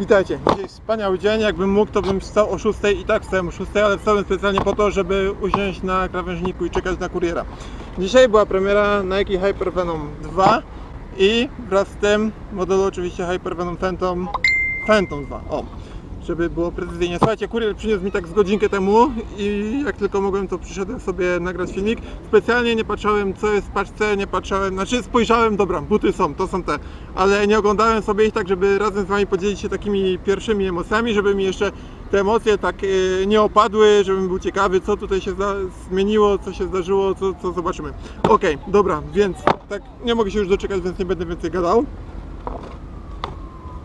Witajcie. Dzisiaj wspaniały dzień. Jakbym mógł, to bym wstał o 6 i tak wstałem o 6, ale wstałem specjalnie po to, żeby usiąść na krawężniku i czekać na kuriera. Dzisiaj była premiera Nike Hyper Venom 2 i wraz z tym modelu oczywiście Hyper Venom Phantom Phantom 2. O, żeby było precyzyjnie. Słuchajcie, kurier przyniósł mi tak z godzinkę temu i jak tylko mogłem, to przyszedłem sobie nagrać filmik. Specjalnie nie patrzałem, co jest w paczce, nie patrzałem, znaczy spojrzałem, dobra, buty są, to są te, ale nie oglądałem sobie ich tak, żeby razem z Wami podzielić się takimi pierwszymi emocjami, żeby mi jeszcze te emocje tak e, nie opadły, żebym był ciekawy, co tutaj się zmieniło, co się zdarzyło, co, co zobaczymy. Okej, dobra, więc tak, nie mogę się już doczekać, więc nie będę więcej gadał.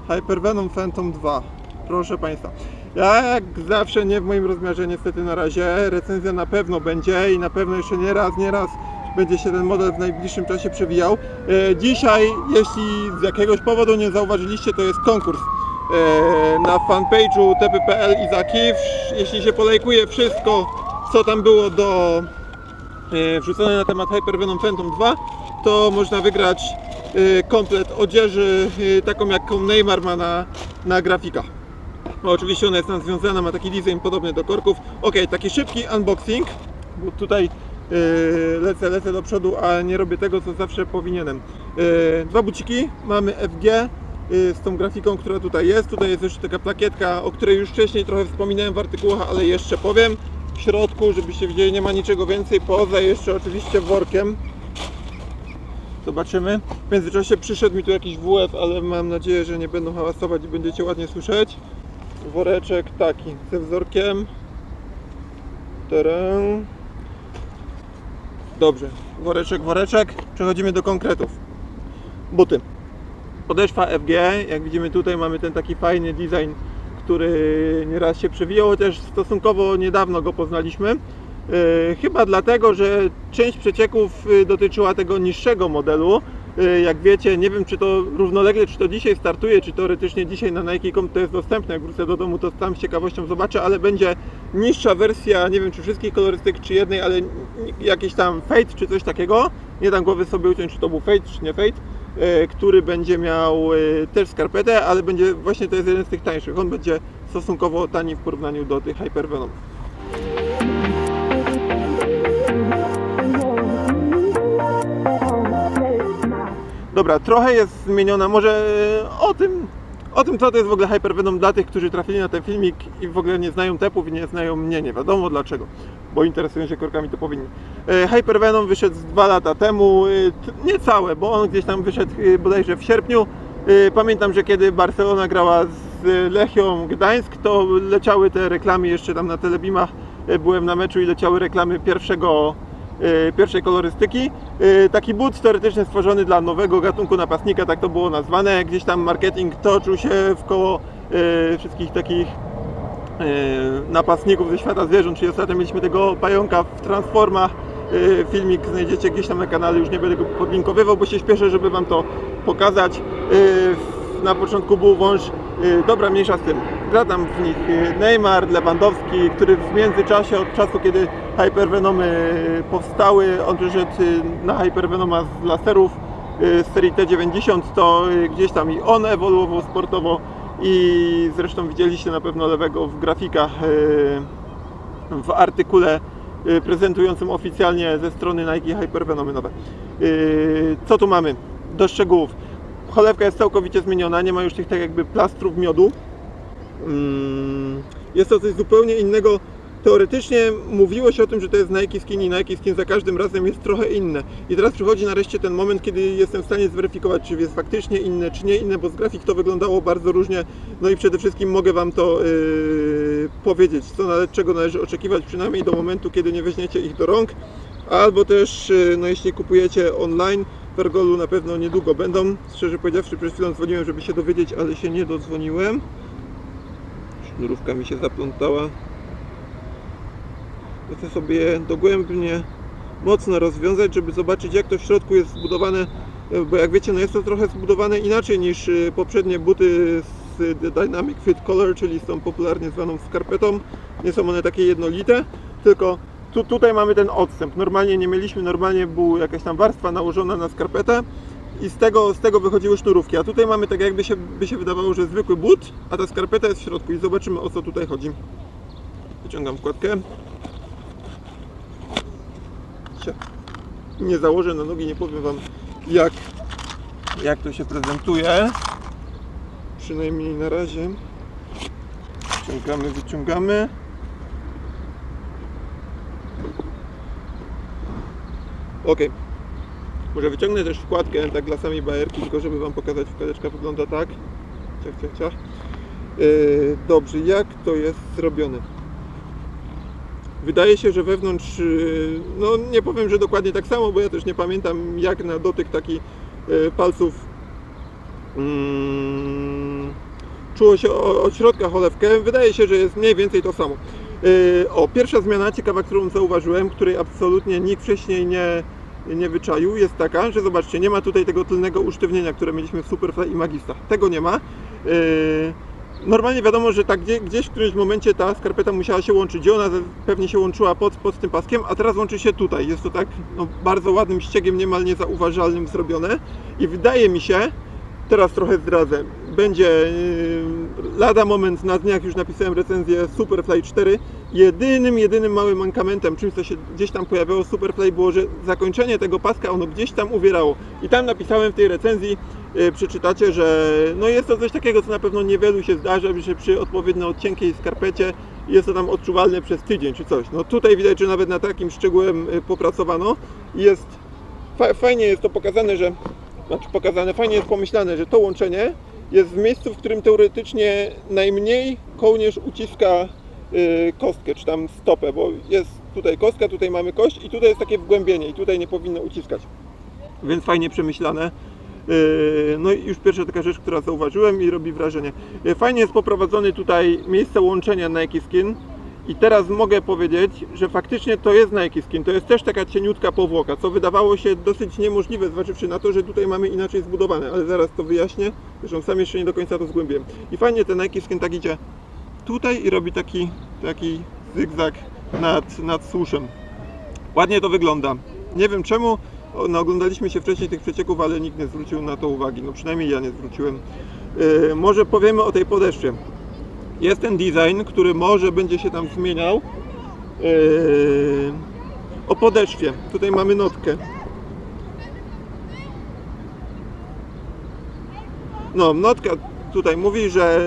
Hyper Venom Phantom 2. Proszę Państwa. Ja jak zawsze nie w moim rozmiarze niestety na razie. Recenzja na pewno będzie i na pewno jeszcze nie raz, nie raz będzie się ten model w najbliższym czasie przewijał. E, Dzisiaj, jeśli z jakiegoś powodu nie zauważyliście, to jest konkurs e, na fanpage'u tpl Izaki. Jeśli się polajkuje wszystko, co tam było do e, wrzucone na temat Hyper Venom Phantom 2, to można wygrać komplet odzieży, taką jaką Neymar ma na, na grafikach. No, oczywiście ona jest nam związana, ma taki design podobny do korków. Ok, taki szybki unboxing, bo tutaj e, lecę, lecę do przodu, a nie robię tego, co zawsze powinienem. E, Dwa buciki, mamy FG e, z tą grafiką, która tutaj jest. Tutaj jest jeszcze taka plakietka, o której już wcześniej trochę wspominałem w artykułach, ale jeszcze powiem. W środku, żebyście widzieli, nie ma niczego więcej, poza jeszcze oczywiście workiem. Zobaczymy. W międzyczasie przyszedł mi tu jakiś WF, ale mam nadzieję, że nie będą hałasować i będziecie ładnie słyszeć. Woreczek taki ze wzorkiem. Teren. Dobrze, woreczek, woreczek. Przechodzimy do konkretów. Buty. Podeszwa FG, jak widzimy tutaj mamy ten taki fajny design, który nieraz się przewijał, chociaż stosunkowo niedawno go poznaliśmy. E, Chyba dlatego, że część przecieków e, dotyczyła tego niższego modelu. E, Jak wiecie, nie wiem czy to równolegle, czy to dzisiaj startuje, czy teoretycznie dzisiaj na Nike.com to jest dostępne. Jak wrócę do domu, to tam z ciekawością zobaczę, ale będzie niższa wersja, nie wiem czy wszystkich kolorystyk, czy jednej, ale jakiś tam Fade, czy coś takiego. Nie dam głowy sobie uciąć, czy to był Fade, czy nie Fade e, który będzie miał e, też skarpetę, ale będzie właśnie to jest jeden z tych tańszych. On będzie stosunkowo tani w porównaniu do tych Hyper Dobra, trochę jest zmieniona, może e, o tym, o tym co to jest w ogóle Hyper Venom dla tych, którzy trafili na ten filmik i w ogóle nie znają tepów i nie znają mnie, nie wiadomo dlaczego, bo interesują się korkami to powinni. E, Hyper Venom wyszedł dwa lata temu, e, t- nie całe, bo on gdzieś tam wyszedł bodajże w sierpniu. Pamiętam, że kiedy Barcelona grała z Lechią Gdańsk, to leciały te reklamy jeszcze tam na telebimach. Byłem na meczu i leciały reklamy pierwszego pierwszej kolorystyki. E, Taki but teoretycznie stworzony dla nowego gatunku napastnika, tak to było nazwane. Gdzieś tam marketing toczył się w koło e, wszystkich takich e, napastników ze świata zwierząt, czyli ostatnio mieliśmy tego pająka w Transformach. E, Filmik znajdziecie gdzieś tam na kanale, już nie będę go podlinkowywał, bo się śpieszę, żeby Wam to pokazać. E, Na początku był wąż, e, dobra mniejsza z tym, gra tam w nich e, Neymar, Lewandowski, który w międzyczasie od czasu, kiedy Hypervenomy powstały, on przyszedł e, na Hypervenoma z laserów e, z serii T90, to e, gdzieś tam i on ewoluował sportowo i zresztą widzieliście na pewno lewego w grafikach e, w artykule e, prezentującym oficjalnie ze strony Nike Hypervenomy nowe. E, Co tu mamy? Do szczegółów. Cholewka jest całkowicie zmieniona, nie ma już tych tak jakby plastrów miodu. Mm, Jest to coś zupełnie innego. Teoretycznie mówiło się o tym, że to jest Nike Skin i Nike Skin za każdym razem jest trochę inne. I teraz przychodzi nareszcie ten moment, kiedy jestem w stanie zweryfikować, czy jest faktycznie inne, czy nie inne, bo z grafik to wyglądało bardzo różnie. No i przede wszystkim mogę Wam to yy, powiedzieć, co nale- czego należy oczekiwać przynajmniej do momentu, kiedy nie weźmiecie ich do rąk. Albo też, yy, no jeśli kupujecie online, w Ergolu na pewno niedługo będą. Szczerze powiedziawszy, przed chwilą dzwoniłem, żeby się dowiedzieć, ale się nie dodzwoniłem. Sznurówka mi się zaplątała. Chcę sobie dogłębnie mocno rozwiązać, żeby zobaczyć jak to w środku jest zbudowane, bo jak wiecie, no jest to trochę zbudowane inaczej niż e, poprzednie buty z Dynamic Fit Color, czyli z tą popularnie zwaną skarpetą. Nie są one takie jednolite, tylko tu, tutaj mamy ten odstęp. Normalnie nie mieliśmy, normalnie była jakaś tam warstwa nałożona na skarpetę i z tego, z tego wychodziły sznurówki. A tutaj mamy tak jakby się, by się wydawało, że zwykły but, a ta skarpeta jest w środku i zobaczymy o co tutaj chodzi. Wyciągam wkładkę. Nie założę na nogi, nie powiem Wam jak, jak to się prezentuje. Przynajmniej na razie. Wyciągamy, wyciągamy. Ok. Może wyciągnę też wkładkę tak dla samej bajerki, tylko żeby Wam pokazać, wkładeczka wygląda tak. Ciach, ciach, ciach. Yy, dobrze, jak to jest zrobione? Wydaje się, że wewnątrz, yy, no nie powiem, że dokładnie tak samo, bo ja też nie pamiętam jak na dotyk taki yy, palców mm, czuło się od środka cholewkę. Wydaje się, że jest mniej więcej to samo. Yy, o, pierwsza zmiana ciekawa, którą zauważyłem, której absolutnie nikt wcześniej nie, nie wyczaił, jest taka, że zobaczcie, nie ma tutaj tego tylnego usztywnienia, które mieliśmy w Superfly i Magistach. Tego nie ma. Yy, Normalnie wiadomo, że tak gdzie, gdzieś w którymś momencie ta skarpeta musiała się łączyć i ona pewnie się łączyła pod, pod tym paskiem, a teraz łączy się tutaj. Jest to tak no, bardzo ładnym ściegiem, niemal niezauważalnym zrobione i wydaje mi się, teraz trochę zdradzę, będzie yy, lada moment na dniach już napisałem recenzję Superfly 4. Jedynym, jedynym małym mankamentem, czymś co się gdzieś tam pojawiało Superfly było, że zakończenie tego paska ono gdzieś tam uwierało. I tam napisałem w tej recenzji, yy, przeczytacie, że no jest to coś takiego, co na pewno niewielu się zdarza, że przy odpowiednio cienkiej skarpecie jest to tam odczuwalne przez tydzień czy coś. No tutaj widać, że nawet na takim szczegółem yy, popracowano jest fa- fajnie jest to pokazane, że znaczy pokazane, fajnie jest pomyślane, że to łączenie jest w miejscu, w którym teoretycznie najmniej kołnierz uciska y, kostkę, czy tam stopę, bo jest tutaj kostka, tutaj mamy kość i tutaj jest takie wgłębienie i tutaj nie powinno uciskać. Więc fajnie przemyślane. Yy, No i już pierwsza taka rzecz, która zauważyłem i robi wrażenie. Yy, Fajnie jest poprowadzony tutaj miejsce łączenia Nike Skin i teraz mogę powiedzieć, że faktycznie to jest Nike Skin. To jest też taka cieniutka powłoka, co wydawało się dosyć niemożliwe, zważywszy na to, że tutaj mamy inaczej zbudowane, ale zaraz to wyjaśnię. Zresztą sam jeszcze nie do końca to zgłębiłem. I fajnie ten Nike Skin tak idzie tutaj i robi taki, taki zygzak nad, nad suszem. Ładnie to wygląda. Nie wiem czemu, no, oglądaliśmy się wcześniej tych przecieków, ale nikt nie zwrócił na to uwagi. No przynajmniej ja nie zwróciłem. Yy, może powiemy o tej podeszwie. Jest ten design, który może będzie się tam zmieniał. Yy, o podeszwie. Tutaj mamy notkę. No, notka tutaj mówi, że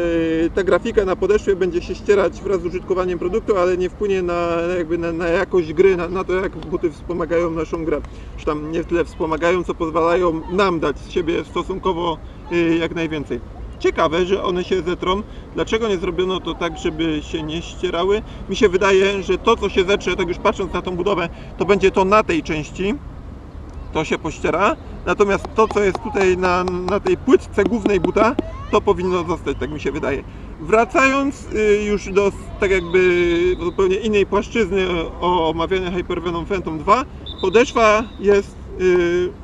ta grafika na podeszwie będzie się ścierać wraz z użytkowaniem produktu, ale nie wpłynie na, jakby na, na jakość gry, na, na to jak buty wspomagają naszą grę. Czy tam nie tyle wspomagają, co pozwalają nam dać z siebie stosunkowo y, jak najwięcej. Ciekawe, że one się zetrą. Dlaczego nie zrobiono to tak, żeby się nie ścierały? Mi się wydaje, że to co się zetrze, tak już patrząc na tą budowę, to będzie to na tej części, to się pościera. Natomiast to, co jest tutaj na, na tej płytce głównej buta, to powinno zostać, tak mi się wydaje. Wracając y, już do tak jakby zupełnie innej płaszczyzny omawiania Hypervenom Phantom 2, podeszwa jest,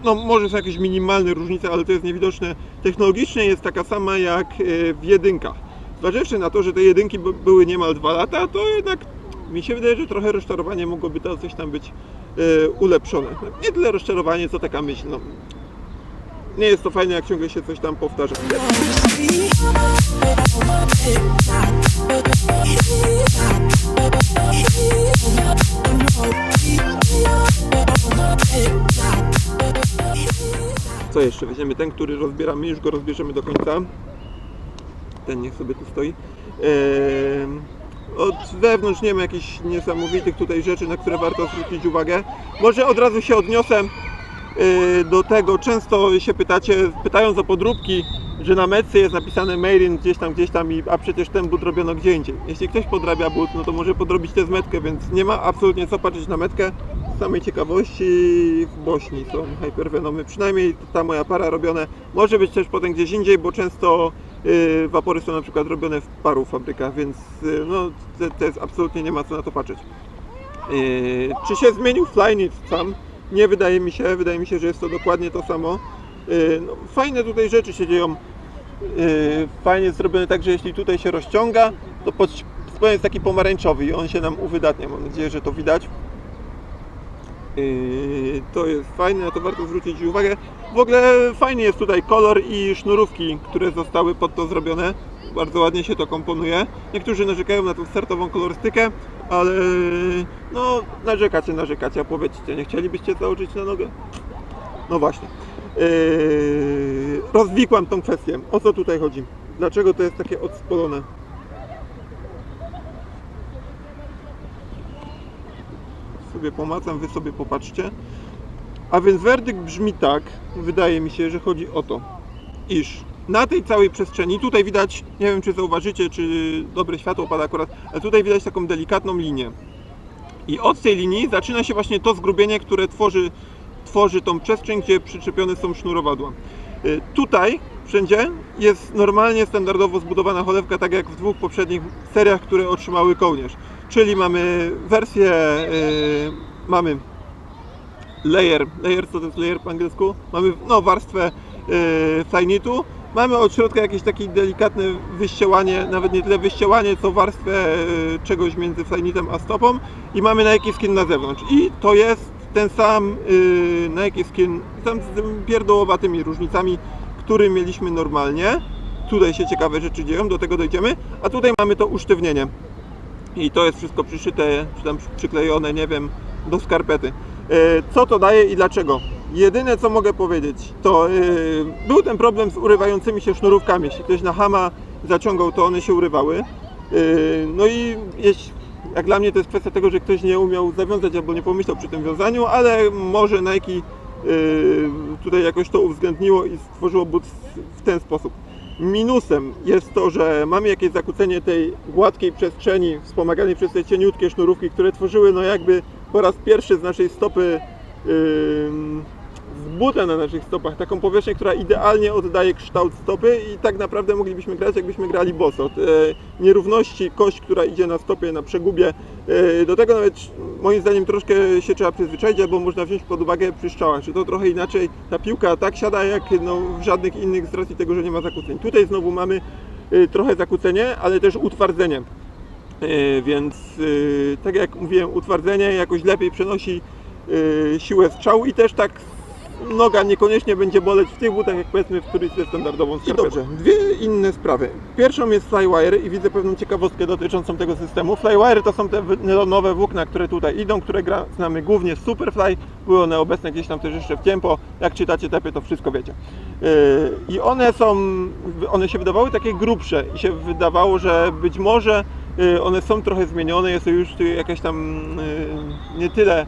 no może są jakieś minimalne różnice, ale to jest niewidoczne. Technologicznie jest taka sama jak y, w jedynkach. Zważywszy na to, że te jedynki by- były niemal dwa lata, to jednak mi się wydaje, że trochę rozczarowanie mogłoby to coś tam być e, ulepszone. Nie tyle rozczarowanie, co taka myśl. No, nie jest to fajne, jak ciągle się coś tam powtarza. Co jeszcze? Weźmiemy ten, który rozbieramy, już go rozbierzemy do końca. Ten niech sobie tu stoi. Ehm, od wewnątrz nie ma jakichś niesamowitych tutaj rzeczy, na które warto zwrócić uwagę. Może od razu się odniosę yy, do tego. Często się pytacie, pytając o podróbki, że na metce jest napisane made in gdzieś tam, gdzieś tam, i, a przecież ten but robiono gdzie indziej. Jeśli ktoś podrabia but, no to może podrobić tę metkę, więc nie ma absolutnie co patrzeć na metkę. Samej ciekawości w Bośni są hypervenomy, przynajmniej ta moja para robione. Może być też potem gdzieś indziej, bo często yy, wapory są na przykład robione w paru fabrykach, więc yy, no, to, to jest absolutnie nie ma co na to patrzeć. Yy, czy się zmienił Flyknit sam? Nie wydaje mi się, wydaje mi się, że jest to dokładnie to samo. Yy, no, fajne tutaj rzeczy się dzieją. Yy, fajnie zrobione tak, że jeśli tutaj się rozciąga, to pod jest taki pomarańczowy i on się nam uwydatnia. Mam nadzieję, że to widać. Yy, to jest fajne, na to warto zwrócić uwagę. W ogóle fajny jest tutaj kolor i sznurówki, które zostały pod to zrobione. Bardzo ładnie się to komponuje. Niektórzy narzekają na tą startową kolorystykę, ale no narzekacie, narzekacie, a powiedzcie, nie chcielibyście założyć na nogę? No właśnie. Yy, rozwikłam tą kwestię. O co tutaj chodzi? Dlaczego to jest takie odspolone? Sobie pomacam, wy sobie popatrzcie. A więc werdykt brzmi tak, wydaje mi się, że chodzi o to, iż na tej całej przestrzeni, tutaj widać, nie wiem czy zauważycie, czy dobre światło pada akurat, ale tutaj widać taką delikatną linię. I od tej linii zaczyna się właśnie to zgrubienie, które tworzy, tworzy tą przestrzeń, gdzie przyczepione są sznurowadła. Y, Tutaj wszędzie jest normalnie, standardowo zbudowana cholewka, tak jak w dwóch poprzednich seriach, które otrzymały kołnierz. Czyli mamy wersję, y, mamy layer, layer co to jest layer po angielsku? Mamy no, warstwę yy, mamy od środka jakieś takie delikatne wyściełanie, nawet nie tyle wyściełanie, co warstwę yy, czegoś między flyknitem a stopą i mamy Nike Skin na zewnątrz. I to jest ten sam yy, Nike Skin, tam z tymi pierdołowatymi różnicami, który mieliśmy normalnie. Tutaj się ciekawe rzeczy dzieją, do tego dojdziemy, a tutaj mamy to usztywnienie. I to jest wszystko przyszyte, czy tam przyklejone, nie wiem, do skarpety. E, Co to daje i dlaczego? Jedyne co mogę powiedzieć, to e, był ten problem z urywającymi się sznurówkami. Jeśli ktoś na hama zaciągał, to one się urywały. E, No i jeśli, jak dla mnie to jest kwestia tego, że ktoś nie umiał zawiązać albo nie pomyślał przy tym wiązaniu, ale może Nike tutaj jakoś to uwzględniło i stworzyło but w ten sposób. Minusem jest to, że mamy jakieś zakłócenie tej gładkiej przestrzeni wspomaganej przez te cieniutkie sznurówki, które tworzyły no jakby po raz pierwszy z naszej stopy ym, z buta na naszych stopach taką powierzchnię, która idealnie oddaje kształt stopy i tak naprawdę moglibyśmy grać jakbyśmy grali boso. E, nierówności, kość, która idzie na stopie, na przegubie, e, do tego nawet moim zdaniem troszkę się trzeba przyzwyczaić, albo można wziąć pod uwagę przy strzałach, że to trochę inaczej ta piłka tak siada jak no, w żadnych innych z racji tego, że nie ma zakłóceń. Tutaj znowu mamy e, trochę zakłócenie, ale też utwardzenie. Więc tak jak mówiłem, utwardzenie jakoś lepiej przenosi siłę strzału i też tak noga niekoniecznie będzie boleć w tych butach, jak powiedzmy w turyście standardową skarpetę. Dobrze, dwie inne sprawy. Pierwszą jest flywire i widzę pewną ciekawostkę dotyczącą tego systemu. Flywire to są te wy- nylonowe włókna, które tutaj idą, które gra, znamy głównie z Superfly. Były one obecne gdzieś tam też jeszcze w Tempo. Jak czytacie tepy, to wszystko wiecie. Yy, I one są, one się wydawały takie grubsze i się wydawało, że być może yy, one są trochę zmienione, jest to już tu jakaś tam yy, nie tyle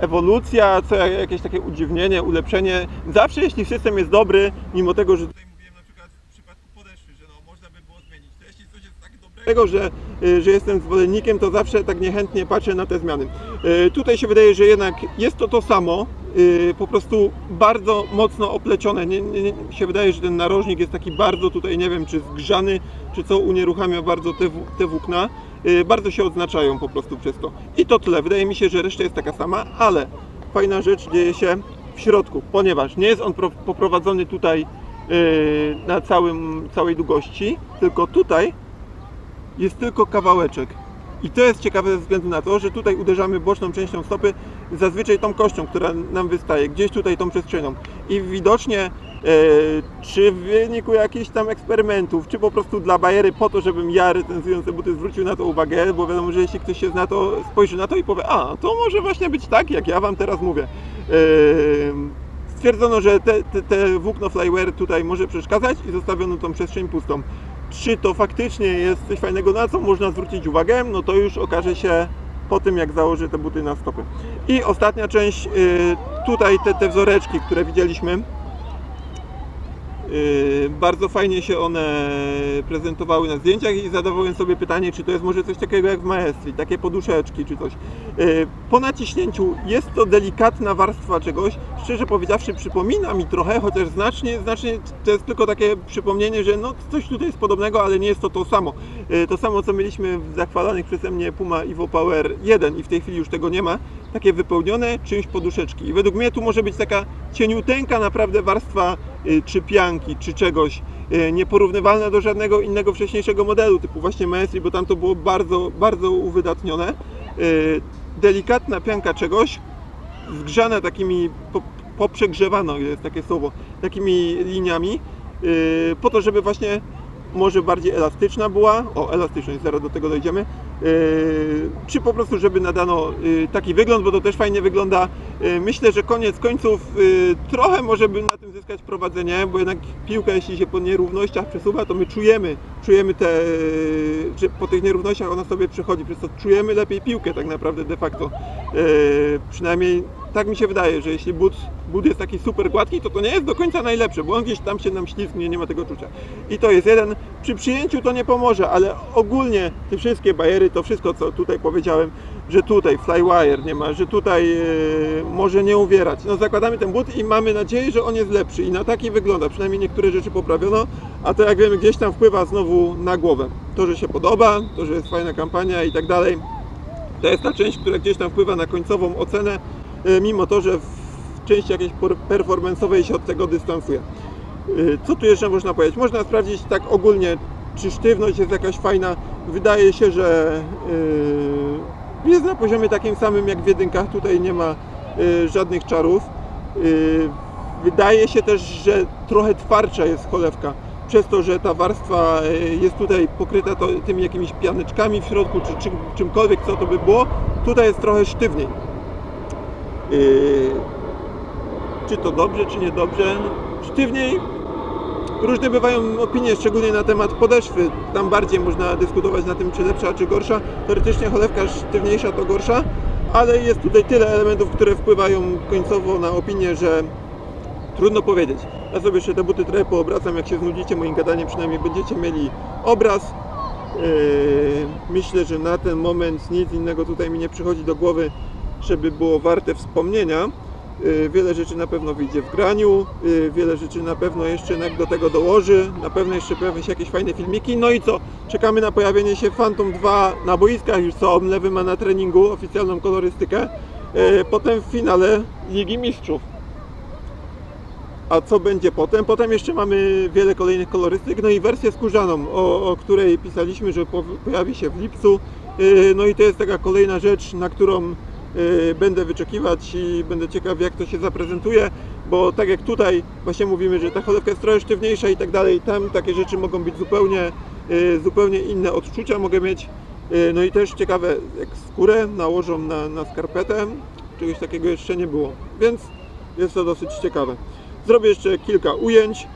ewolucja, co jak- jakieś takie udziwnienie, ulepszenie. Zawsze jeśli system jest dobry, mimo tego, że tutaj mówiłem na przykład w przypadku podeszwy, że no, można by było zmienić, to jeśli coś dobrego, że, yy, że jestem zwolennikiem, to zawsze tak niechętnie patrzę na te zmiany. Yy, Tutaj się wydaje, że jednak jest to to samo, yy, po prostu bardzo mocno oplecione. Nie, nie, nie, się wydaje, że ten narożnik jest taki bardzo tutaj, nie wiem, czy zgrzany, czy co unieruchamia bardzo te, te włókna. Bardzo się odznaczają po prostu przez to. I to tyle. Wydaje mi się, że reszta jest taka sama, ale fajna rzecz dzieje się w środku, ponieważ nie jest on pro, poprowadzony tutaj na całym, całej długości, tylko tutaj jest tylko kawałeczek. I to jest ciekawe ze względu na to, że tutaj uderzamy boczną częścią stopy, zazwyczaj tą kością, która nam wystaje, gdzieś tutaj tą przestrzenią. I widocznie, e, czy w wyniku jakichś tam eksperymentów, czy po prostu dla bajery, po to, żebym ja recenzując te buty zwrócił na to uwagę, bo wiadomo, że jeśli ktoś się zna, to spojrzy na to i powie, a, to może właśnie być tak, jak ja Wam teraz mówię. E, stwierdzono, że te, te, te włókno flyware tutaj może przeszkadzać i zostawiono tą przestrzeń pustą. Czy to faktycznie jest coś fajnego, na co można zwrócić uwagę, no to już okaże się po tym, jak założę te buty na stopy. I ostatnia część, y, tutaj te, te wzoreczki, które widzieliśmy, bardzo fajnie się one prezentowały na zdjęciach i zadawałem sobie pytanie, czy to jest może coś takiego jak w Maestri, takie poduszeczki czy coś. Y, Po naciśnięciu jest to delikatna warstwa czegoś. Szczerze powiedziawszy, przypomina mi trochę, chociaż znacznie, znacznie to jest tylko takie przypomnienie, że no coś tutaj jest podobnego, ale nie jest to to samo. Y, To samo, co mieliśmy w zachwalanych przeze mnie Puma Evo Power 1 i w tej chwili już tego nie ma, takie wypełnione czymś poduszeczki. I według mnie tu może być taka cieniuteńka naprawdę warstwa y, czy pianki, czy czegoś y, nieporównywalna do żadnego innego wcześniejszego modelu, typu właśnie Maestri, bo tam to było bardzo, bardzo uwydatnione. Y, Delikatna pianka czegoś, zgrzane takimi, po, poprzegrzewano jest takie słowo, takimi liniami, po to, żeby właśnie może bardziej elastyczna była, o elastyczność, zaraz do tego dojdziemy, yy, czy po prostu, żeby nadano yy, taki wygląd, bo to też fajnie wygląda. Yy, myślę, że koniec końców trochę może by na tym zyskać prowadzenie, bo jednak piłka, jeśli się po nierównościach przesuwa, to my czujemy, czujemy te, że po tych nierównościach ona sobie przechodzi, przez to czujemy lepiej piłkę tak naprawdę de facto. Przynajmniej tak mi się wydaje, że jeśli but, but jest taki super gładki, to to nie jest do końca najlepsze, bo on gdzieś tam się nam ślizgnie, nie ma tego czucia. I to jest jeden. Przy przyjęciu to nie pomoże, ale ogólnie te wszystkie bajery, to wszystko co tutaj powiedziałem, że tutaj flywire nie ma, że tutaj e, może nie uwierać. No zakładamy ten but i mamy nadzieję, że on jest lepszy i na taki wygląda. Przynajmniej niektóre rzeczy poprawiono, a to jak wiemy gdzieś tam wpływa znowu na głowę. To, że się podoba, to, że jest fajna kampania i tak dalej. To jest ta część, która gdzieś tam wpływa na końcową ocenę, mimo to, że w części jakiejś performance'owej się od tego dystansuje. Co tu jeszcze można powiedzieć? Można sprawdzić tak ogólnie, czy sztywność jest jakaś fajna. Wydaje się, że y, jest na poziomie takim samym jak w jedynkach. Tutaj nie ma y, żadnych czarów. Wydaje się też, że trochę twardsza jest cholewka. Przez to, że ta warstwa jest tutaj pokryta tymi jakimiś pianeczkami w środku, czy czym, czymkolwiek, co to by było, tutaj jest trochę sztywniej. Y, czy to dobrze, czy niedobrze? Sztywniej Różne bywają opinie, szczególnie na temat podeszwy. Tam bardziej można dyskutować na tym, czy lepsza, czy gorsza. Teoretycznie cholewka sztywniejsza to gorsza, ale jest tutaj tyle elementów, które wpływają końcowo na opinię, że trudno powiedzieć. Ja sobie jeszcze te buty trochę poobracam, jak się znudzicie moim gadaniem, przynajmniej będziecie mieli obraz. Yy, myślę, że na ten moment nic innego tutaj mi nie przychodzi do głowy, żeby było warte wspomnienia. Yy, Wiele rzeczy na pewno wyjdzie w graniu, yy, wiele rzeczy na pewno jeszcze do tego dołoży, na pewno jeszcze pojawią się jakieś fajne filmiki. No i co? Czekamy na pojawienie się Phantom 2 na boiskach, już co Omlewy ma na treningu, oficjalną kolorystykę. Yy, Potem w finale Ligi Mistrzów. A co będzie potem? Potem jeszcze mamy wiele kolejnych kolorystyk, no i wersję skórzaną, o, o której pisaliśmy, że po, pojawi się w lipcu. No i to jest taka kolejna rzecz, na którą będę wyczekiwać i będę ciekaw jak to się zaprezentuje, bo tak jak tutaj właśnie mówimy, że ta cholewka jest trochę sztywniejsza i tak dalej, tam takie rzeczy mogą być zupełnie, yy, zupełnie inne odczucia mogę mieć. Yy, No i też ciekawe, jak skórę nałożą na, na skarpetę, czegoś takiego jeszcze nie było, więc jest to dosyć ciekawe. Zrobię jeszcze kilka ujęć.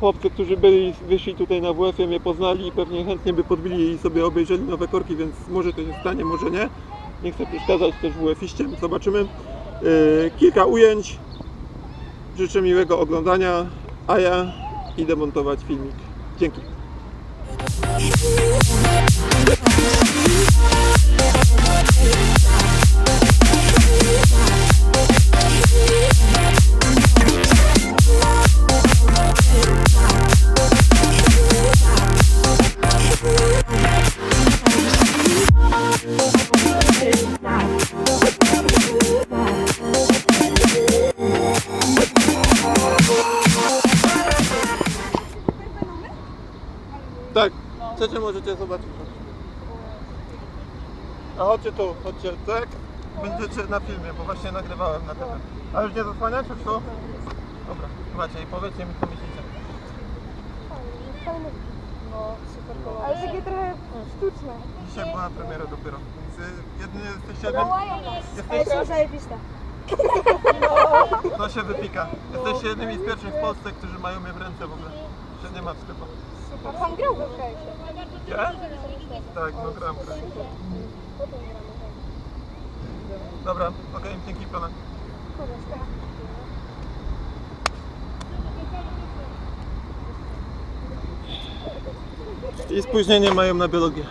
Chłopcy, którzy byli, wyszli tutaj na WF-ie, mnie poznali i pewnie chętnie by podbili i sobie obejrzeli nowe korki, więc może to się stanie, może nie. Nie chcę przeszkadzać też WF-iście, zobaczymy. Eee, Kilka ujęć. Życzę miłego oglądania, a ja idę montować filmik. Dzięki. Tak, chodźcie tu, chodźcie, tak? Będziecie na filmie, bo właśnie nagrywałem na TV. A już nie zasłaniacie, czy co? Dobra, macie i powiedzcie mi co myślicie. No, super kolor. Ale takie trochę sztuczne. Dzisiaj była premiera dopiero, więc y, jedynie jesteście jednym... Ale są zajebiste. to się wypika. Jesteście jednymi z pierwszych w Polsce, którzy mają je w ręce w ogóle. Jeszcze nie ma w sklepach. A pan grał wkręcie. Ja? Tak, no gram, gram. Dobra, okej, dzięki pana. I spóźnienie mają na biologię.